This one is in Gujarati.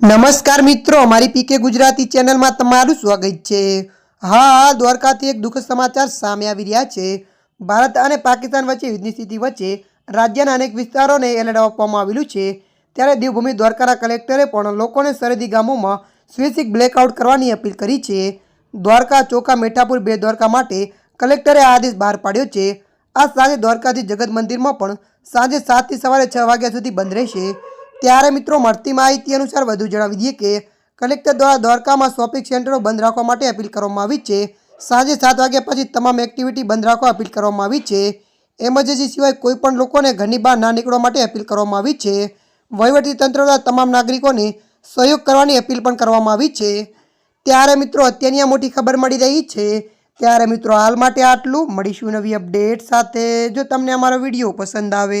નમસ્કાર મિત્રો, અમારી પીકે ગુજરાતી ચેનલમાં તમારું સ્વાગત છે. હા, દ્વારકાથી એક દુઃખદ સમાચાર સામે આવી રહ્યા છે. ભારત અને પાકિસ્તાન વચ્ચે યુદ્ધની સ્થિતિ વચ્ચે રાજ્યના અનેક વિસ્તારોને એલર્ટ આપવામાં આવેલું છે. ત્યારે દેવભૂમિ દ્વારકાના કલેક્ટરે પણ લોકોને સરહદી ગામોમાં સ્પેસિફિક બ્લેકઆઉટ કરવાની અપીલ કરી છે. દ્વારકા ચોકા મીઠાપુર બે દ્વારકા માટે કલેક્ટરે આ આદેશ બહાર પાડ્યો છે. આ સાંજે દ્વારકાથી જગત મંદિરમાં પણ સાંજે સાતથી સવારે છ વાગ્યા સુધી બંધ રહેશે. ત્યારે મિત્રો મળતી માહિતી અનુસાર વધુ જણાવી દઈએ કે કલેક્ટર દ્વારા દ્વારકામાં શોપિંગ સેન્ટરો બંધ રાખવા માટે અપીલ કરવામાં આવી છે. સાંજે સાત વાગ્યા પછી તમામ એક્ટિવિટી બંધ રાખવા અપીલ કરવામાં આવી છે. એમરજન્સી સિવાય કોઈપણ લોકોને ઘરની બહાર ના નીકળવા માટે અપીલ કરવામાં આવી છે. વહીવટી તંત્ર દ્વારા તમામ નાગરિકોને સહયોગ કરવાની અપીલ પણ કરવામાં આવી છે. ત્યારે મિત્રો અત્યારની આ મોટી ખબર મળી રહી છે. ત્યારે મિત્રો હાલ માટે આટલું. મળીશું નવી અપડેટ સાથે. જો તમને અમારો વીડિયો પસંદ આવે